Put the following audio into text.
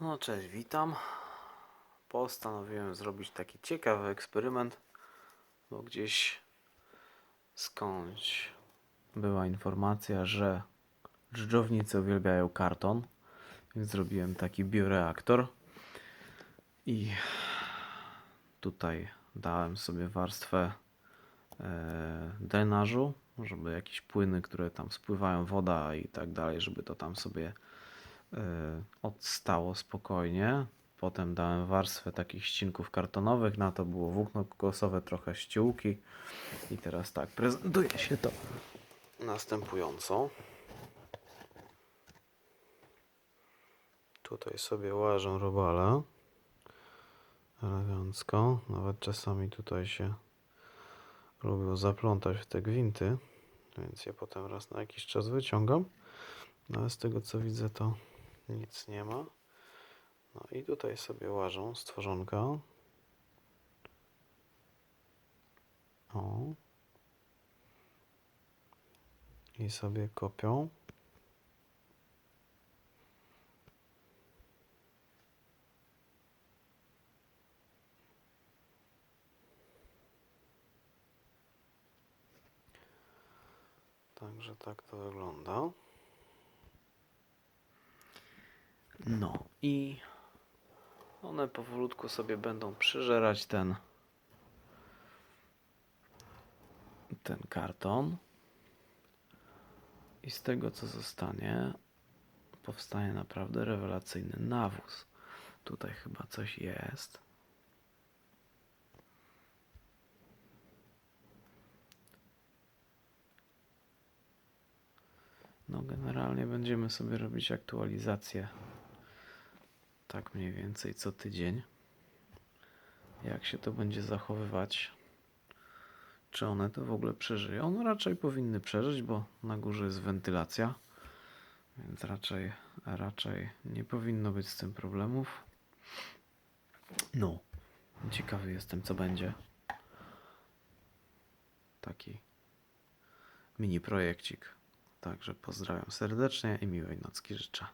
No cześć, witam. Postanowiłem zrobić taki ciekawy eksperyment, bo gdzieś skądś była informacja, że dżdżownicy uwielbiają karton, więc zrobiłem taki bioreaktor i tutaj dałem sobie warstwę e, drenażu, żeby jakieś płyny, które tam spływają, woda i tak dalej, żeby to tam sobie odstało spokojnie. Potem dałem warstwę takich ścinków kartonowych, na to było włókno kokosowe, trochę ściółki. I teraz tak, prezentuje się to następująco. Tutaj sobie łażę robale. Elegancko. Nawet czasami tutaj się lubią zaplątać w te gwinty, więc je potem raz na jakiś czas wyciągam. No ale z tego co widzę to nic nie ma. No i tutaj sobie łażą stworzonka. O. I sobie kopią. Także tak to wygląda. No i one powolutku sobie będą przyżerać ten ten karton. I z tego co zostanie, powstanie naprawdę rewelacyjny nawóz. Tutaj chyba coś jest. No, generalnie będziemy sobie robić aktualizację tak mniej więcej co tydzień. Jak się to będzie zachowywać? Czy one to w ogóle przeżyją? No raczej powinny przeżyć, bo na górze jest wentylacja, więc raczej, raczej nie powinno być z tym problemów. No, ciekawy jestem, co będzie. Taki mini projekcik. Także pozdrawiam serdecznie i miłej nocki życzę.